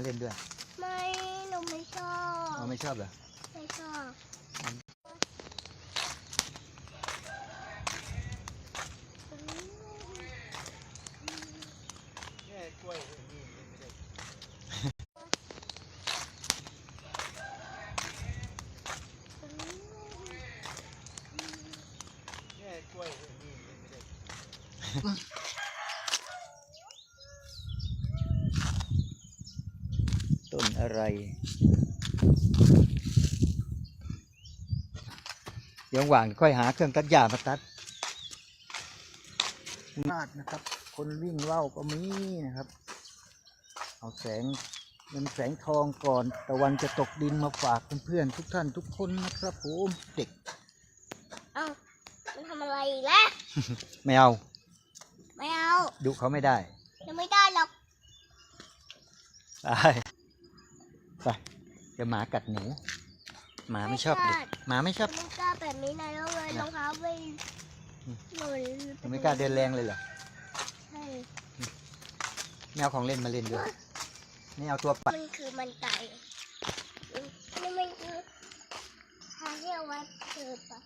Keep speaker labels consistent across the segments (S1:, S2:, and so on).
S1: มาเล่นด้วย
S2: ไม่หนูไม่ชอบ
S1: เราไม่ชอบเหรอ
S2: ไม่ชอบ
S1: ต้น อะไร เดี๋ยวว่างค่อยหาเครื่องตัดหญ้ามาตัดพลาดนะครับ คนวิ่งว่าวก็มีนะครับ เอาแสงเงินแสงทองก่อนตะวันจะตกดินมาฝากเพื่อนๆทุกท่านทุกคนนะครับผมเด็ก
S2: เอ้ามันทำอะไรอีกแล้ว
S1: ไม่เอา
S2: ไม่เอา
S1: ดุเขาไม่ได้
S2: ยังไม่ได้หรอก
S1: ไป ไปเดี๋ยวหมากัดหนูหมาไม่ชอบเด็กหมาไม่ชอบ
S2: ไม่กล้าแบบนี้นะแล้วเลย
S1: นะ
S2: รองเท้าไป
S1: อืม
S2: หล่น
S1: หนูไม่กล้าเดินแรงเลยเหรอ
S2: ใช่
S1: ไม่เอาของเล่นมาเล่นด้วยไม่เอาตัวปัด
S2: มันคือมันไก่นี่มันคือทางที่เอาไว้เกิดปะ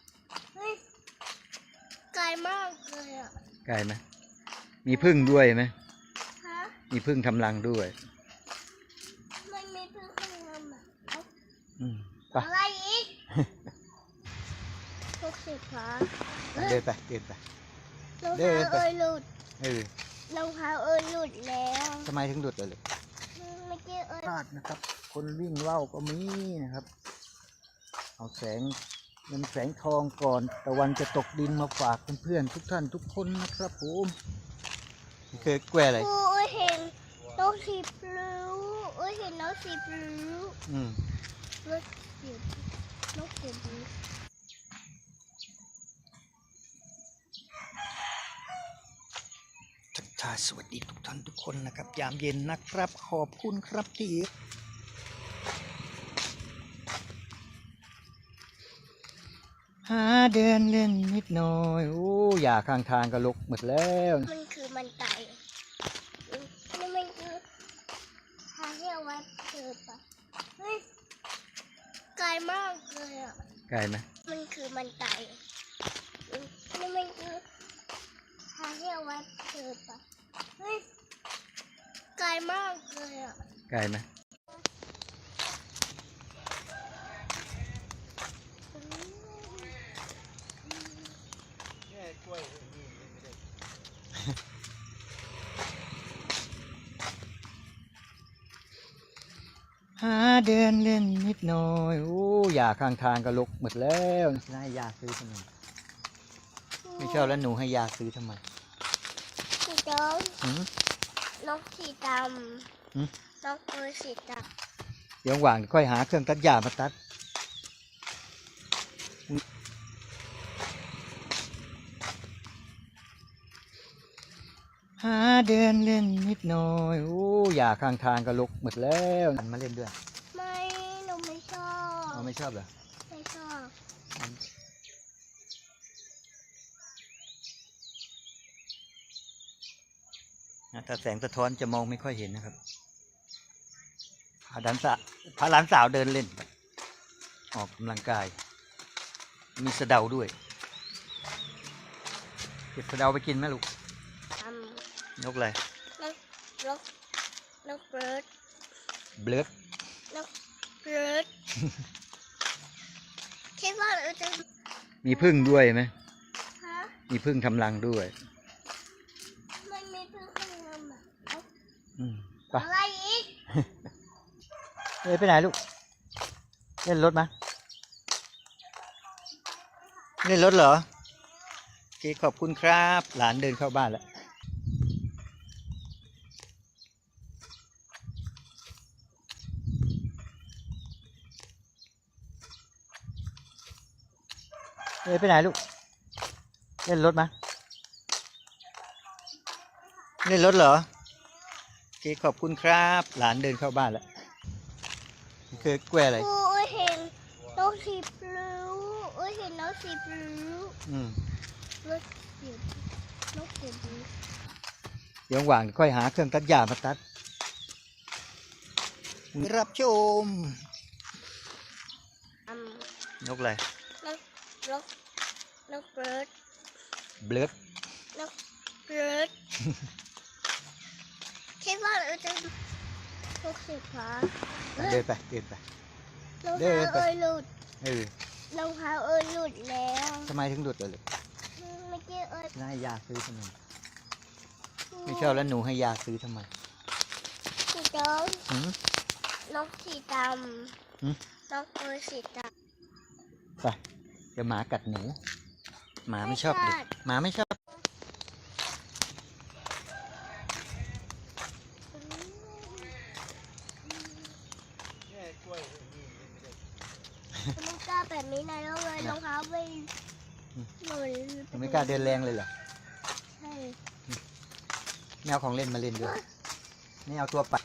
S2: เฮ้ยไกลมากเลยอะ
S1: ไกลไหมมีพึ่งด้วยไหม
S2: ฮะ
S1: มีพึ่งทำรังด้วย
S2: มันมีเพื่อนคนนึงอะเอ้า
S1: อืม ไป
S2: อะไรอีกหกสิบฟ้า
S1: เดินไปเดินไป
S2: รอง
S1: เดิ
S2: เท้าน
S1: ไป
S2: เอ้ยหลุด
S1: เออ
S2: รองเท้าเอ้ยหลุดแล้ว
S1: ทำไมถึงหลุดเลยลูก
S2: เมื่อกี้เอ้ย
S1: พลาดนะครับ คนวิ่งว่าวก็มีนะครับ เอาแสงเงินแสงทองก่อนตะวันจะตกดินมาฝากเพื่อนๆทุกท่านทุกคนนะครับผมนี่คือกล้วยอะไร
S2: ครูเอ้ยเห็นนกสีบลูเอ้ยเห็นนกสีบลู
S1: อืม
S2: นกสีบนกสีบ
S1: ทักทายสวัสดีทุกท่านทุกคนนะครับ ยามเย็นนะครับ ขอบคุณครับที่หาเดินเล่นนิดหน่อยโอ้อย่าข้างทางก็ลกหมดแล้ว
S2: มันคือมันไก่นี่มันคือทางที่เอาไว้เกิดปะเฮ้ย ลมากเลยอะ
S1: ไกลไหม
S2: มันคือมันไก่นี่มันคือทางที่เอาไว้เกิดปะเฮ้ยไกลมากเลยอะ
S1: ไกลไหม หาเดินเล่นนิดหน่อยโอ้อย่าข้างทางก็ลกหมดแล้วให้ยาซื้อทำไมไม่ชอบแล้วหนูให้ยาซื้อทำไม
S2: สีด
S1: หืมำ
S2: นกสีด
S1: หืมำ
S2: นกตัวสีด
S1: เดี๋ยวว่างค่อยหาเครื่องตัดหญ้ามาตัด หาเดินเล่นนิดหน่อยโอ้อย่าข้างทางก็ลกหมดแล้วหันมาเล่นด้วยำ
S2: ไม่หนูไม่ชอบ
S1: เราไม่ชอบเหรอ
S2: ไม่ชอบ
S1: นะถ้าแสงสะท้อนจะมองไม่ค่อยเห็นนะครับพาดันสะพาหลานสาวเดินเล่น ออกกำลังกาย มีสะเดาด้วย เก็บสะเดาไปกินไหมลูก
S2: ท
S1: นกอะไรำ
S2: นกนกนกเบิร์ด
S1: เบลือก
S2: นกเบิร์ดคิดว่าเราจะ
S1: มีพึ่งด้วยไหม
S2: ฮะ
S1: มีพึ่งทำรังด้วย
S2: มันมีเพื่อนคนนึงอะเอ้า
S1: อืมไป
S2: อะไรอีก
S1: เอ้ยไปไหนลูกเล่นรถมะเล่นรถเหรอโอเคขอบคุณครับ หลานเดินเข้าบ้านแล้ว เอ้ยไปไหนลูก เล่นรถมะเล่นรถเหรอโอเคขอบคุณครับ หลานเดินเข้าบ้านแล้วนี่คือกล้วยอะไร
S2: ครูเอ้ยเห็นนกสีบลูเอ้ยเห็นนกสีบลู
S1: อืม
S2: นกสีบนกสีบลู
S1: เดี๋ยวว่างค่อยหาเครื่องตัดหญ้ามาตัด รับชม
S2: อืม
S1: นกอะไร
S2: นกนกนกเบิร์ด
S1: เบลิด
S2: นกเบิร์ดคิดว่าเราจะนกสีฟ้า
S1: เดินไปเดินไป
S2: รอง
S1: เดิ
S2: เท้าน
S1: ไป
S2: เอ้ยหลุด
S1: เออ
S2: รองเท้าเอ้ยหลุดแล้ว
S1: ทำไมถึงหลุดเลยลูก
S2: เมื่อกี้เอ้ย
S1: แล้วให้ยาซื้อทำไมไม่ชอบแล้วหนูให้ยาซื้อทำไม
S2: สีด
S1: หืมำ
S2: นกสีด
S1: หืมำ
S2: นกเอ้ยสีด
S1: ไป เดี๋ยวหมากัดหนู หมาไม่ชอบเด็กหมาไม่ชอบำ
S2: ไม่กล้าแบบนี้นะแล้วเลยรองเท้าไปหล่น
S1: หนูไม่กล้าเดินแรงเลยเหรอ
S2: ใช่
S1: ไม่เอาของเล่นมาเล่นด้วยไม่เอาตัวปัด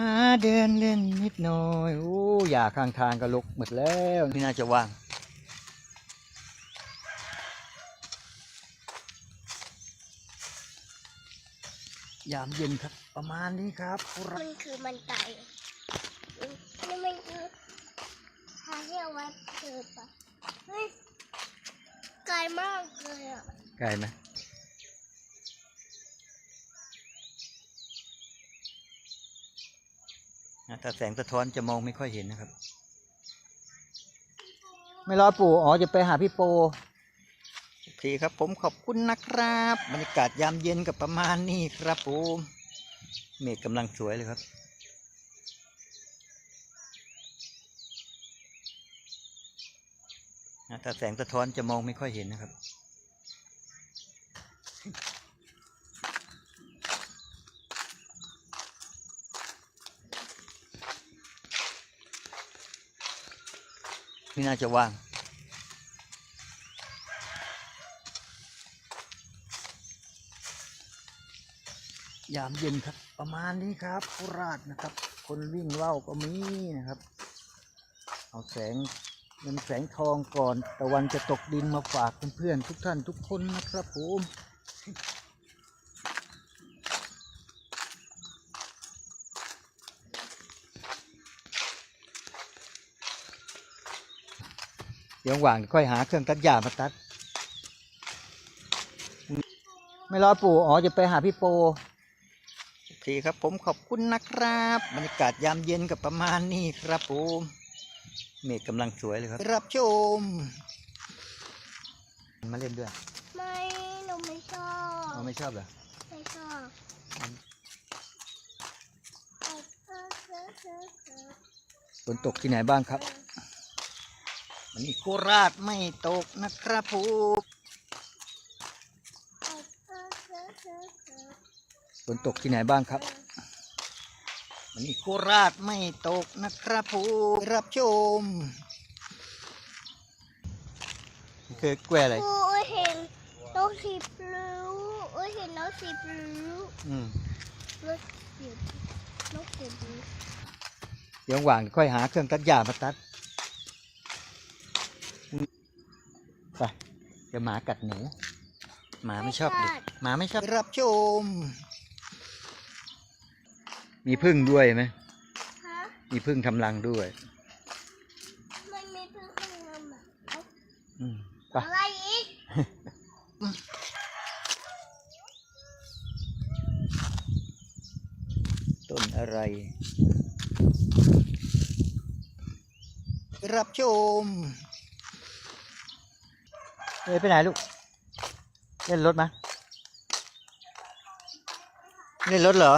S1: หาเดินเล่นนิดหน่อยโอ้ยาข้างทางก็ลกหมดแล้วนี่น่าจะว่างยามเย็นครับ ประมาณนี้ครับ
S2: มันคือมันไก่อืมนี่มันคือทางที่เอาไว้เกิดปะเฮ้ยไกลมากเลยอะ
S1: ไกลไหม นะถ้าแสงสะท้อนจะมองไม่ค่อยเห็นนะครับ ไม่รอปู่อ๋อจะไปหาพี่โปโอเคครับ ผมขอบคุณนะครับบรรยากาศยามเย็นกับประมาณนี้ครับผมเมฆกำลังสวยเลยครับนะถ้าแสงสะท้อนจะมองไม่ค่อยเห็นนะครับ นี่น่าจะว่างยามเย็นครับ ประมาณนี้ครับโคราชนะครับ คนวิ่งว่าก็มีนะครับ เอาแสงเงินแสงทองก่อนตะวันจะตกดินมาฝากเพื่อนๆทุกท่านทุกคนนะครับผม เดี๋ยวว่างค่อยหาเครื่องตัดหญ้ามาตัด ไม่รอปู่อ๋อจะไปหาพี่โปโอเคครับผมขอบคุณนะครับบรรยากาศยามเย็นกับประมาณนี้ครับผมเมฆกำลังสวยเลยครับ รับชม มาเล่นด้วย
S2: ไม่หนูไม่ชอบ
S1: อ๋อไม่ชอบเหรอ
S2: ไม่ชอบ
S1: ฝนตกที่ไหนบ้างครับ วันนี้โคราชไม่ตกนะครับผมฝนตกที่ไหนบ้างครับ วันนี้โคราชไม่ตกนะครับผมรับชมนี่คือกล้วยอะไร
S2: โอ้ยเห็นนกสีบลูโอ้ยเห็นนกสีบลู
S1: อืม
S2: นกสีนกสีบลู
S1: เดี๋ยวว่างค่อยหาเครื่องตัดหญ้ามาตัด ไป เดี๋ยวหมากัดหนู หมาไม่ชอบเด็กหมาไม่ชอบรับชม มีพึ่งด้วยไหม
S2: ฮะ
S1: มีพึ่งทำรังด้วย
S2: มันมีเพื่อนคนนึงอะเอ้า
S1: อืมไป
S2: อะไรอีก
S1: ต้นอะไร รับชม เอ้ยไปไหนลูก เล่นรถมาเล่นรถเหรอ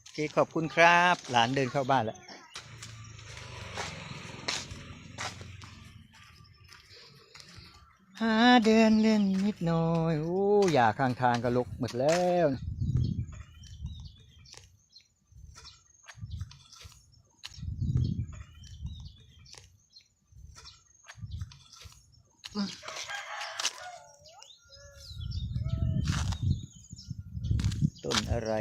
S1: โอเคขอบคุณครับ หลานเดินเข้าบ้านแล้วหาเดินเล่นนิดหน่อยโอ้ยาข้างทางก็ลกหมดแล้วต้น อะไร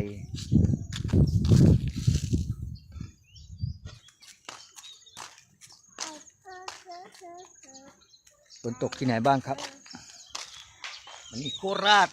S1: ฝนตกที่ไหนบ้างครับ วันนี้โคราช